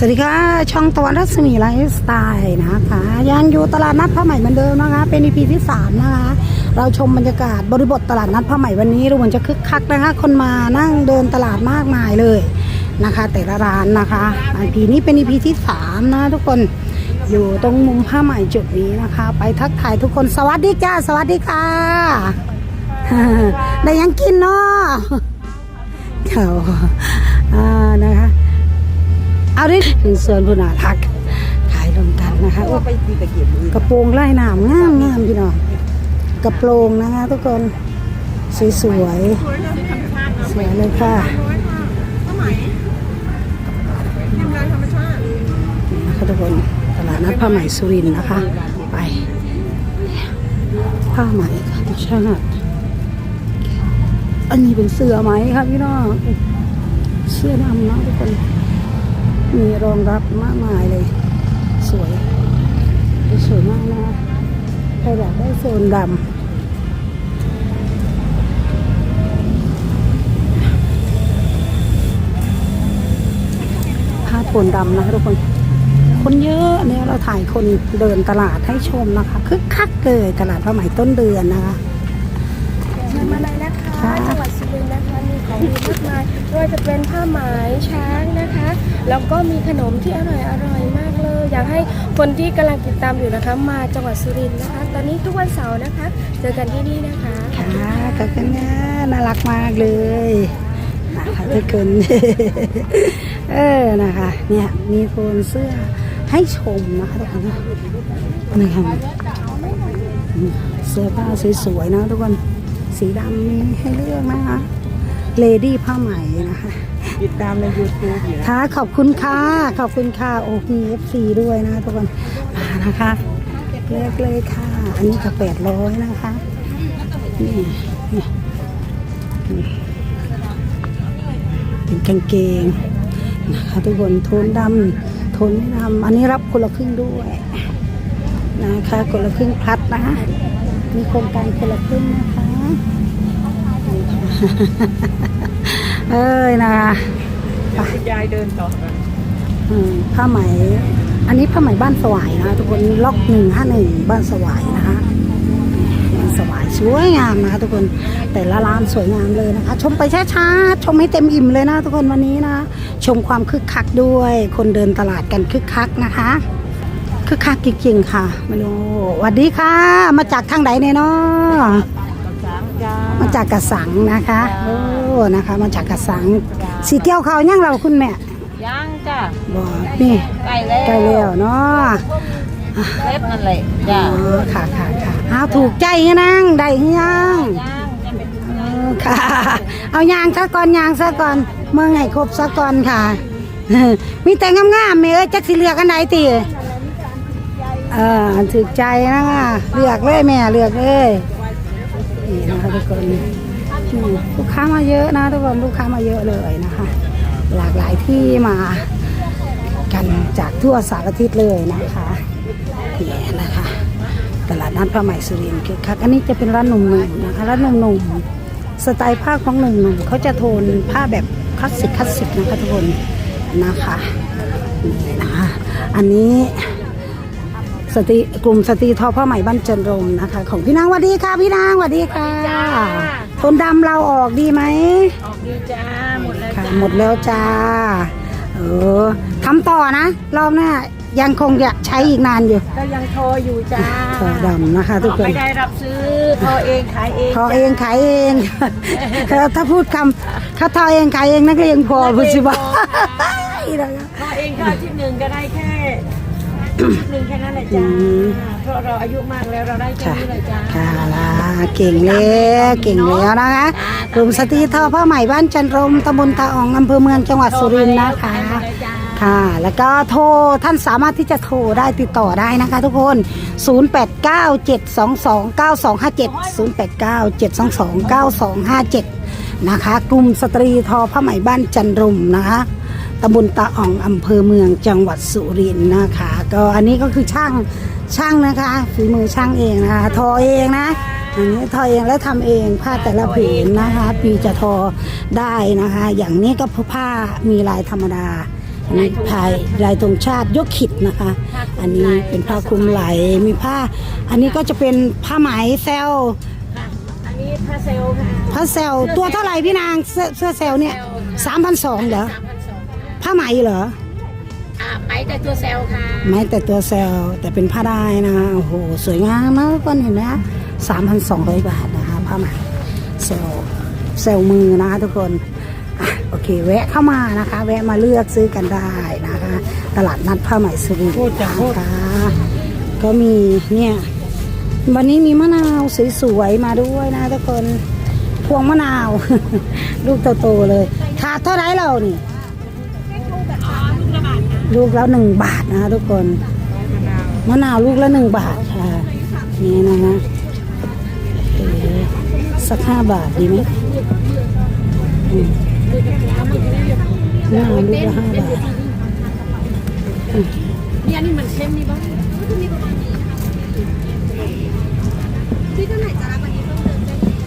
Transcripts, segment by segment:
สวัสดีค่ะ ช่องตะวันรัศมีไลฟ์สไตล์นะคะยังอยู่ตลาดนัดผ้าใหม่เหมือนเดิมนะคะ เป็น EP ที่3นะคะ เราชมบรรยากาศบริบทตลาดนัดผ้าใหม่วันนี้ดูเหมือนจะคึกคักนะคะ คนมานั่งเดินตลาดมากมายเลยนะคะ แต่ละร้านนะคะ EP นี้เป็น EP ที่3นะทุกคนอยู่ตรงมุมผ้าใหม่จุดนี้นะคะ ไปทักทายทุกคนสวัสดีจ้าสวัสดีค่ะได้ยังกินเนาะเดี๋ยวนะคะ เอาดิถึงส่วนพุนาทักขายรวมกันนะคะโอ้ไปตีตะเกียบมือกระโปรงไล่หนามงามงามพี่น้องกระโปรงนะคะทุกคนสวยสวยๆสวยเลยค่ะนะคะทุกคนตลาดนัดผ้าไหมสุรินทร์นะคะ ไปผ้าไหมค่ะพี่ชาติอันนี้เป็นเสื้อไหมครับพี่น้องเสื้อดำนะทุกคน มีรองรับมากมายเลย สวย สวยมากนะใครอยากได้โซนดำผ้าโทนดำนะคะทุกคน คนเยอะเนี่ยเราถ่ายคนเดินตลาดให้ชมนะคะคึกคักเลยตลาดผ้าไหมต้นเดือนนะคะเชิญมาเลยนะคะค่ะจังหวัด มีของมากมายไม่ว่าจะเป็นผ้าไหมช้างนะคะ แล้วก็มีขนมที่อร่อยอร่อยมากเลย อยากให้คนที่กำลังติดตามอยู่นะคะ มาจังหวัดสุรินทร์นะคะ ตอนนี้ทุกวันเสาร์นะคะ เจอกันที่นี่นะคะค่ะขอบคุณนะน่ารักมากเลยนะคะทุกคนเออนะคะ เนี่ยมีโทนเสื้อให้ชมนะคะทุกคนนะนี่ค่ะเสื้อผ้าสวยๆนะทุกคนสีดำมีให้เลือกนะคะ เลดี้ผ้าไหมนะคะ ติดตามใน YouTube อยู่นะค่ะขอบคุณค่ะ ขอบคุณค่ะโอ้มีเอฟซีด้วยนะทุกคนมานะคะเลือกเลยค่ะ อันนี้ก็แปดร้อยนะคะนี่นี่นี่เป็นกางเกงนะคะทุกคนโทนดำโทนไม่ดำอันนี้รับคนละครึ่งด้วยนะคะคนละครึ่งพลัดนะคะมีโครงการคนละครึ่งนะคะนี่ค่ะ เอ้ยนะคะคุณยายเดินต่อกันอืมผ้าไหม อันนี้ผ้าไหมบ้านสวายนะทุกคนล็อกหนึ่งห้าหนึ่งบ้านสวายนะคะบ้านสวายสวยงามนะคะทุกคนแต่ละร้านสวยงามเลยนะคะ ชมไปช้าๆชมให้เต็มอิ่มเลยนะทุกคนวันนี้นะ ชมความคึกคักด้วย คนเดินตลาดกันคึกคักนะคะคึกคักจริงๆค่ะมาดูสวัสดีค่ะ มาจากทางไหนเนี่ยเนาะสา มจ้ามาจากกระสังนะคะ โอ้ นะคะ มาจากกระสัง สีเกี้ยวเขาวยังเราคุณแม่ ย่างจ้าบอกนี่ไก่แล้วใกล้แล้วเนาะเล็บนั่นแหละจ้าอ๋อค่ะค่ะค่ะเอาถูกใจงั้นนั่งได้ยังย่างจะเป็นเออค่ะ เอายางซะก่อนยางซะก่อน เมื่อไงครบซะก่อนค่ะ มีแต่งามๆเมเอ้ยจักสิเลือกอันไหนตีเออถูกใจนะเลือกเลยแม่เลือกเลย นี่นะคะทุกคนลูกค้ามาเยอะนะทุกคนลูกค้ามาเยอะเลยนะคะ หลากหลายที่มากันจากทั่วสารทิศเลยนะคะนี่นะคะตลาดนัดผ้าไหมสุรินทร์คือคักอันนี้จะเป็นร้านหนุ่มๆนะคะร้านหนุ่มๆสไตล์ผ้าของหนุ่มๆเขาจะโทนผ้าแบบคลาสสิกคลาสสิกนะคะทุกคนนะคะนี่นะคะอันนี้ สตรีกลุ่มสตรีทอผ้าไหมบ้านเจริญรมนะคะ ของพี่นางสวัสดีค่ะ พี่นางสวัสดีค่ะโทนดำเราออกดีไหมออกดีจ้าหมดแล้วค่ะจ้าหมดแล้วจ้าเออทำต่อนะ รอบหน้ายังคงจะใช้อีกนานอยู่ก็ยังโทรอยู่จ้าทอดำนะคะ ทุกคน ไม่ได้รับซื้อโทรเองขายเองทอเองขายเองเออถ้าพูดคำเขาทอเองขายเองนักเรียนพอพูดสิว่าโทรเองก็อาที่หนึ่งก็ได้แค่ อาทิตย์หนึ่งแค่นั้นแหละจ้าอืมเพราะเราอายุมากแล้วเราได้แค่ค่ะนี้เลยจ้าค่ะล่ะเก่งแล้วเก่งแล้วนะคะกลุ่มสตรีทอผ้าไหมบ้านจันทรมตำบลตาอ่องอำเภอเมืองจังหวัดสุรินทร์นะคะค่ะ แล้วก็โทรท่านสามารถที่จะโทรได้ติดต่อได้นะคะทุกคน 0897229257นะคะ กลุ่มสตรีทอผ้าไหมบ้านจันรุมนะคะ ตำบลตาอ่องอำเภอเมืองจังหวัดสุรินทร์นะคะ ก็อันนี้ก็คือช่างช่างนะคะฝีมือช่างเองนะคะทอเองนะ อันนี้ทอเองแล้วทำเองผ้าแต่ละผืนนะคะ ปีจะทอได้นะคะ อย่างนี้ก็ผ้ามีลายธรรมดาอันนี้ภายลายธงชาติยกขิดนะคะ อันนี้เป็นผ้าคลุมไหลมีผ้า อันนี้ก็จะเป็นผ้าไหมแซลค่ะอันนี้พาเซลค่ะผ้าแซลตัวเท่าไหร่พี่นางเสื้อเสื้อแซลเนี่ยสามพันสองเหรอสามพันสอง ผ้าไหมเหรออ่าไปแต่ตัวเซลค่ะไม่แต่ตัวแซลแต่เป็นผ้าได้นะคะโอ้โหสวยงามมากทุกคนเห็นไหมสามพันสองร้อยบาทนะคะผ้าไหมแซลแซลมือนะคะทุกคนอะโอเค แวะเข้ามานะคะ แวะมาเลือกซื้อกันได้นะคะ ตลาดนัดผ้าไหมสุรินทร์นะคะก็มีเนี่ยวันนี้มีมะนาวสวยๆมาด้วยนะทุกคนพวงมะนาว ลูกโตๆเลยขาดเท่าไหรเรานี่ ลูกแล้วหนึ่งบาทนะคะทุกคนมะนาวลูกละหนึ่งบาทค่ะ นี่นะคะสักห้าบาทดีไหมมะนาวลูกละห้าบาทนี่อันนี้มันเข้มนี่บ้าง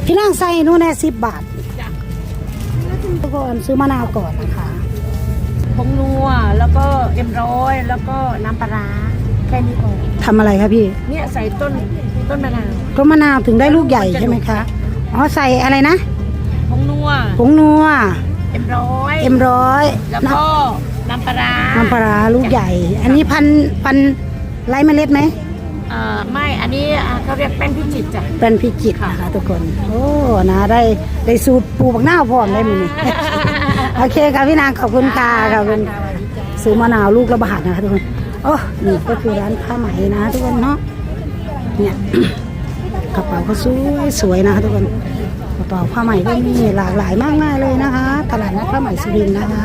พี่นั่งใส่นู่นแน่สิบบาททุกคนซื้อมะนาวก่อนนะคะ ผงนัวแล้วก็เอ็มร้อยแล้วก็น้ำปลาร้าแค่นี้พอทำอะไรคะพี่ เนี่ยใส่ต้นต้นมะนาวก็มะนาวถึงได้ลูกใหญ่ใช่ไหมคะอ๋อใส่อะไรนะผงนัวผงนัวเอ็มร้อยเอ็มร้อยแล้วก็น้ำปลาร้าน้ำปลาร้าลูกใหญ่ อันนี้พันพันไร้เมล็ดไหมเอ่อไม่อันนี้อ่าเขาเรียกแป้นพิจิตรจ้ะเป็นพิจิตรนะคะทุกคน โอ้นะได้ได้สูตรปลูกบักหน้าวพร้อมได้มั้ยนี่ โอเคค่ะพี่นางขอบคุณค่ะขอบคุณซื้อมะนาวลูกละบาทนะคะทุกคนโอ้นี่ก็คือร้านผ้าไหมนะทุกคนเนาะเนี่ยกระเป๋าก็สวยสวยนะคะทุกคนกระเป๋าผ้าไหมก็มีหลากหลายมากมายเลยนะคะ ตลาดนัดผ้าไหมสุรินทร์นะคะ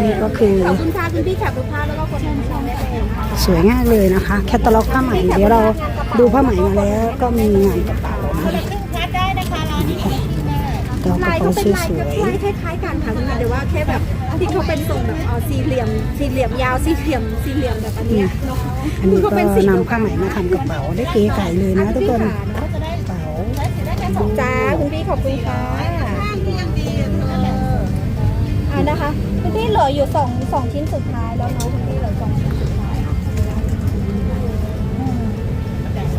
นี่ก็คือคุณค่ะคุณพี่แคปรูปภาพแล้วก็กดชมชมได้เลยนะคะสวยงามเลยนะคะ แคตตาล็อกผ้าไหมเดี๋ยวเราดูผ้าไหมมาแล้วก็มีงานกระเป๋าายเป๋าก็เป็นสลายวยคล้ายๆกันค่ะคุณพี่แต่ว่าแค่แบบที่เขาเป็นทรงแบบเอาสี่เหลี่ยมสี่เหลี่ยมยาวสี่เหลี่ยมสี่เหลี่ยมแบบอันเนี้ยเนาะๆอันนี้ก็นำผ้าไหมมาทำกระเป๋าได้เก๋ไก่เลยนะทุกคนกระเป๋าจ้าคุณพี่ขอบคุณค่ะอ่านะคะคุณพี่เหลืออยู่สองสองชิ้นสุดท้ายแล้วเนาะคุณพี่เหลือสองชิ้นสุดท้าย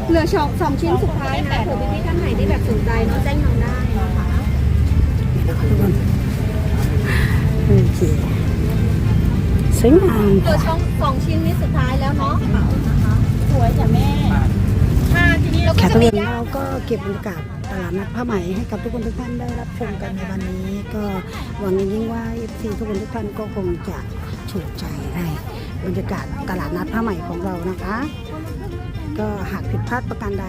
เหลือสองสองชิ้นสุดท้ายนะเผื่อพี่ๆท่านไหนที่แบบสนใจเนาะแจ้งเราได้นะคะทุกคน โอเคสวยงามเหลือช่องสองชิ้นนี้สุดท้ายแล้วเนาะสวยจ้ะแม่ค่ะทีนี้เราก็แขกจะตัวมีเราก็เก็บบรรยากาศตลาดนัดผ้าไหมให้กับทุกคนทุกท่านได้รับชมกันในวันนี้ ก็หวังยิ่งว่าเอฟซีทุกคนทุกท่านก็คงจะถูกใจในบรรยากาศตลาดนัดผ้าไหมของเรานะคะ ก็หากผิดพลาดประการใด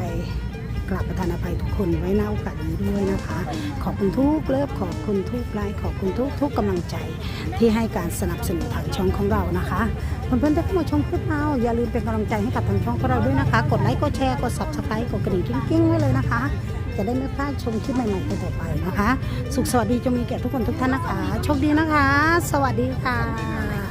กราบประทานอภัยทุกคนไว้ในโอกาสนี้ด้วยนะคะ ขอบคุณทุกเลิฟขอบคุณทุกไลค์ขอบคุณทุกทุกกำลังใจที่ให้การสนับสนุนทางช่องของเรานะคะเพื่อนๆที่เข้ามาชมคลิปเราอย่าลืมเป็นกำลังใจให้กับทางช่องของเราด้วยนะคะ กดไลค์กดแชร์กด subscribe กดกระดิ่งกิ้งๆไว้เลยนะคะ จะได้ไม่พลาดชมคลิปใหม่ๆต่อไปนะคะ สุขสวัสดีจงมีแก่ทุกคนทุกท่านนะคะ โชคดีนะคะ สวัสดีค่ะ